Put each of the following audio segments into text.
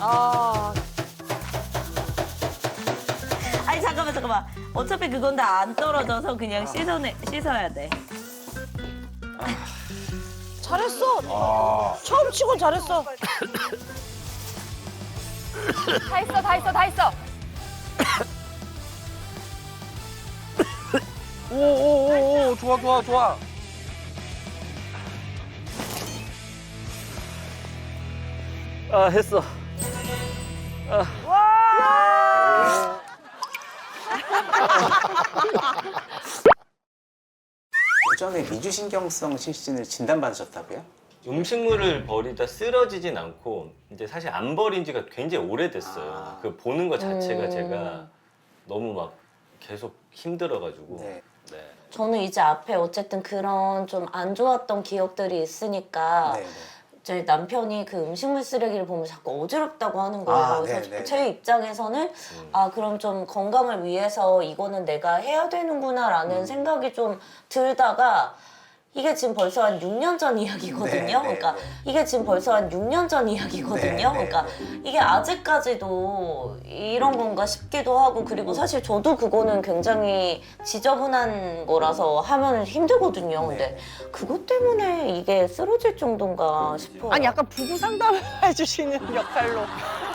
아, 아니 잠깐만 잠깐만. 어차피 그건 다 안 떨어져서 그냥 씻어내 씻어야 돼. 잘했어. 처음 치곤 잘했어. 다 했어, 다 했어, 다 했어. 오오오오 좋아 좋아 좋아. 아 했어. 예전에 미주신경성 실신을 진단받으셨다고요? 음식물을 버리다 쓰러지진 않고 이제 사실 안 버린 지가 굉장히 오래됐어요. 아. 그 보는 것 자체가 음. 제가 너무 막 계속 힘들어가지고. 네. 네. 저는 이제 앞에 어쨌든 그런 좀 안 좋았던 기억들이 있으니까 네, 네. 저희 남편이 그 음식물 쓰레기를 보면 자꾸 어지럽다고 하는 거예요. 아, 그래서 네, 네, 제 네. 입장에서는 음. 아 그럼 좀 건강을 위해서 이거는 내가 해야 되는구나라는 음. 생각이 좀 들다가 이게 지금 벌써 한 6년 전 이야기거든요. 네, 네, 그러니까 네. 이게 지금 벌써 한 6년 전 이야기거든요. 네, 네, 그러니까 네. 이게 아직까지도 이런 건가 싶기도 하고 그리고 사실 저도 그거는 굉장히 지저분한 거라서 하면 힘들거든요. 근데 그것 때문에 이게 쓰러질 정도인가 싶어요. 아니 약간 부부 상담을 해주시는 역할로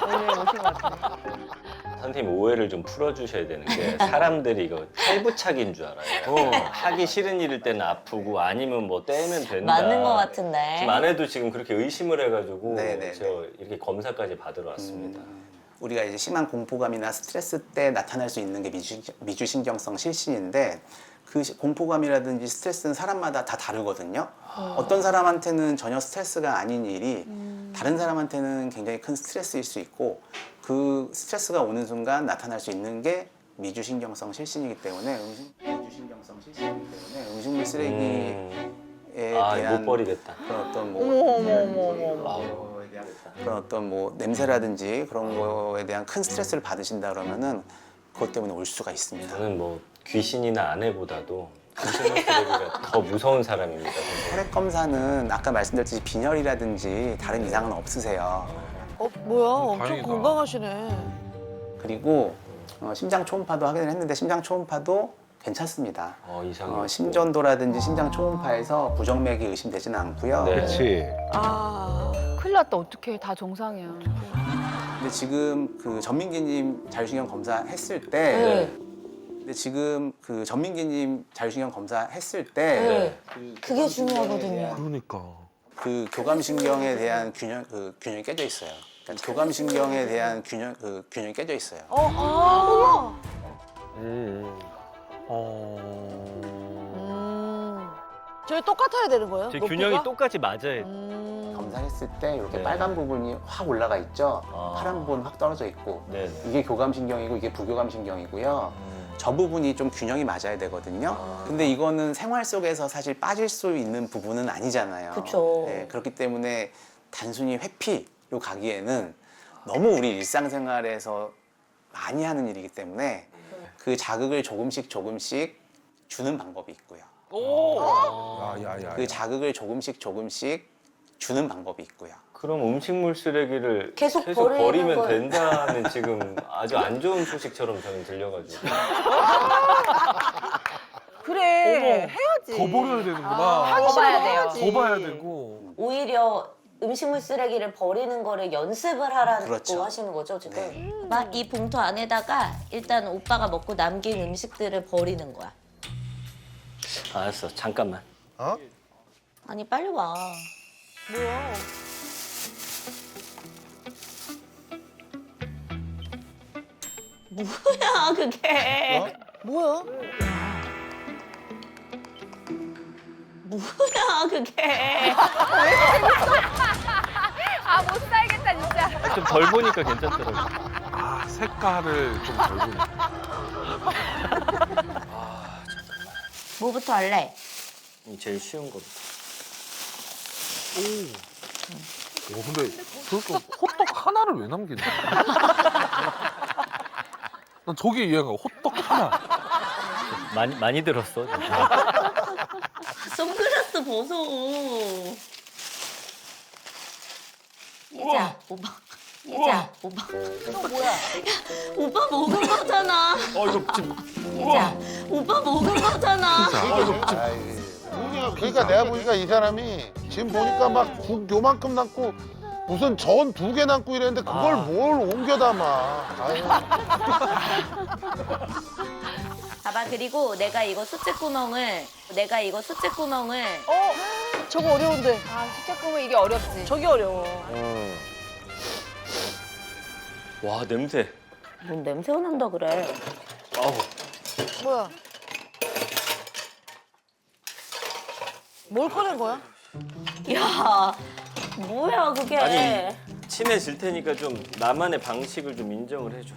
오늘 오신 것 같아요. 선생님 오해를 좀 풀어주셔야 되는 게 사람들이 이거 탈부착인 줄 알아요. 하기 싫은 일일 때는 아프고 아니면 뭐 떼면 된다. 맞는 것 같은데. 지금 아내도 지금 그렇게 의심을 해가지고 네, 네, 저 이렇게 검사까지 받으러 왔습니다. 음, 우리가 이제 심한 공포감이나 스트레스 때 나타날 수 있는 게 미주, 미주신경성 실신인데 그 시- 공포감이라든지 스트레스는 사람마다 다 다르거든요. 어떤 사람한테는 전혀 스트레스가 아닌 일이 다른 사람한테는 굉장히 큰 스트레스일 수 있고 그 스트레스가 오는 순간 나타날 수 있는 게 미주신경성 실신이기 때문에 음식, 미주신경성 실신이기 때문에 음식물 쓰레기에 음. 아, 대한 못 버리겠다. 그런 어떤 뭐 어머 어머 어머 어머. 아우. 그런 어떤 뭐 냄새라든지 그런 거에 대한 큰 스트레스를 받으신다 그러면은 그것 때문에 올 수가 있습니다. 저는 뭐 귀신이나 아내보다도 더 무서운 사람입니다. 선생님. 혈액 검사는 아까 말씀드렸듯이 빈혈이라든지 다른 이상은 없으세요. 어 뭐야 엄청 다행이다. 건강하시네. 그리고 어, 심장 초음파도 확인을 했는데 심장 초음파도 괜찮습니다. 어, 이상이 어, 없고. 심전도라든지 심장 초음파에서 부정맥이 의심되지는 않고요. 네. 그렇지. 아 큰일 났다, 어떡해. 다 정상이야. 근데 지금 그 전민기님 자율신경 검사 했을 때, 네. 근데 지금 그 전민기님 자율신경 검사 했을 때, 네. 그 그게 중요하거든요. 그러니까. 그 교감신경에 대한 균형 그 균형이 깨져 있어요. 그러니까 교감신경에 대한 균형 그 균형이 깨져 있어요. 어, 아, 음. 어. 음. 저희 똑같아야 되는 거예요? 제 높이가? 균형이 똑같이 맞아야 음. 검사했을 때 이렇게 네. 빨간 부분이 확 올라가 있죠. 아. 파란 부분은 확 떨어져 있고 네. 이게 교감신경이고 이게 부교감신경이고요. 음. 저 부분이 좀 균형이 맞아야 되거든요. 근데 이거는 생활 속에서 사실 빠질 수 있는 부분은 아니잖아요. 그쵸. 네, 그렇기 때문에 단순히 회피로 가기에는 너무 우리 일상생활에서 많이 하는 일이기 때문에 그 자극을 조금씩 조금씩 주는 방법이 있고요. 오. 아. 야야야. 그 자극을 조금씩 조금씩 주는 방법이 있고요. 그럼 음식물 쓰레기를 계속 버리는 버리면 걸- 된다는 지금 아주 안 좋은 소식처럼 저는 들려가지고 그래 해야지. 더 버려야 되는구나. 하기 더 봐야 싫으면 돼요. 해야지. 더 봐야 되고. 오히려 음식물 쓰레기를 버리는 거를 연습을 하라고 그렇죠. 하시는 거죠 지금? 네. 막이 봉투 안에다가 일단 오빠가 먹고 남긴 음식들을 버리는 거야. 알았어 잠깐만 아니 빨리 와. 뭐야? 뭐야 그게? 뭐야? 뭐야 그게? 아, 못 살겠다, 진짜. 좀 덜 보니까 괜찮더라고 아 색깔을 좀덜 보네. 뭐부터 할래? 제일 쉬운 거부터 오 근데 저렇게 호떡 하나를 왜 남기냐? 난 저게 이해가 가. 호떡 하나. 많이 많이 들었어 진짜. 아, 선글라스 벗어. 예자 오빠. 예자 오빠. 또 뭐야? 오빠 먹은 거잖아. 어 이거 지금 예자 오빠 먹은 거잖아. 그러니까 내가 보니까 이 사람이 지금 보니까 막 국 요만큼 남고 무슨 전 두 개 남고 이랬는데 그걸 뭘 옮겨 담아. 아유. 봐봐 그리고 내가 이거 수채 구멍을 내가 이거 수채 구멍을 어? 저거 어려운데. 아 숫자 꾸면 이게 어렵지. 저기 어려워. 와 냄새. 뭔 냄새가 난다 그래. 아우. 뭐야? 뭘 꺼낸 거야? 야 뭐야 그게. 아니. 친해질 테니까 좀 나만의 방식을 좀 인정을 해줘.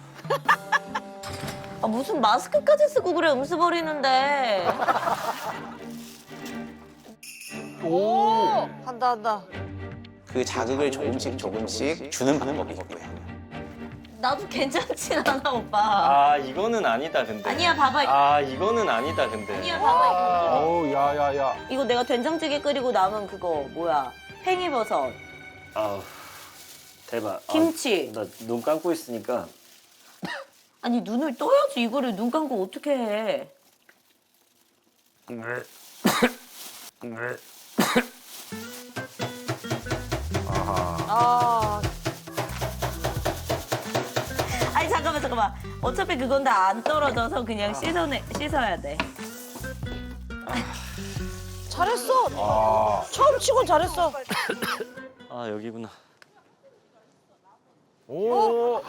아, 무슨 마스크까지 쓰고 그래 음수 버리는데. 오! 한다, 한다. 그 자극을 조금씩 조금씩 주는 방법이고요. 나도 괜찮진 않아 오빠. 아 이거는 아니다 근데. 아니야 봐봐. 아 이거는 아니다 근데. 아니야 봐봐 어우 야야야. 이거. 이거 내가 된장찌개 끓이고 남은 그거 뭐야? 팽이버섯, 아우 대박. 김치. 나눈 감고 있으니까. 아니 눈을 떠야지 이거를 눈 감고 어떻게 해? 아, 아니 잠깐만 잠깐만. 어차피 그건 다 안 떨어져서 그냥 씻어 내 씻어야 돼. 잘했어. 아. 처음 치곤 잘했어. 아 여기구나. 오.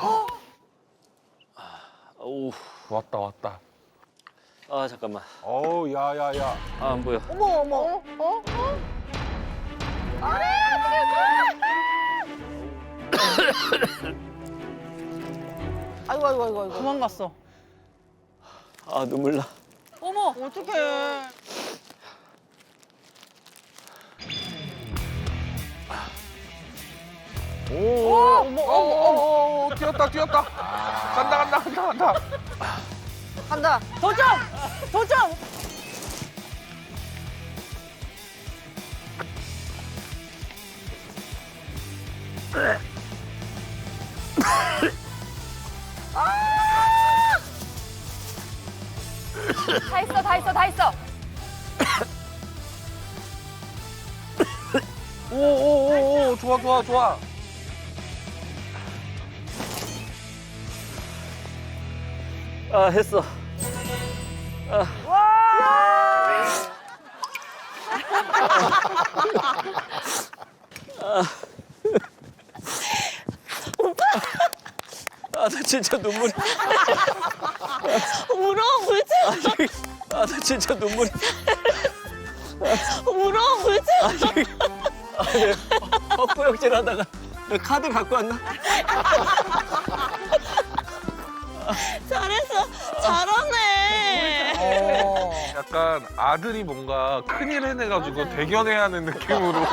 오. 왔다 왔다. 아 잠깐만. 어우 야야야. 아 안 보여. 어머, 어머. 어? 어? 아이고, 아이고, 아이고, 아이고. 도망갔어. 아 눈물 나. 어머, 어떡해. 오. 어머 어머 어머 어머 뛰었다 뛰었다. 간다 간다 간다 간다. 간다. 도전! 도전! 다 했어 다 했어 다 했어. 오 오 오 오 좋아 좋아 좋아. 아 했어. 아나 진짜 눈물이. 울어 울지 마. 아나 진짜 눈물이. 울어 울지 마. 헛구역질 하다가 나 카드 갖고 왔나? 잘했어 잘하네. 어. 약간 아들이 뭔가 큰일 해내가지고 대견해하는 느낌으로.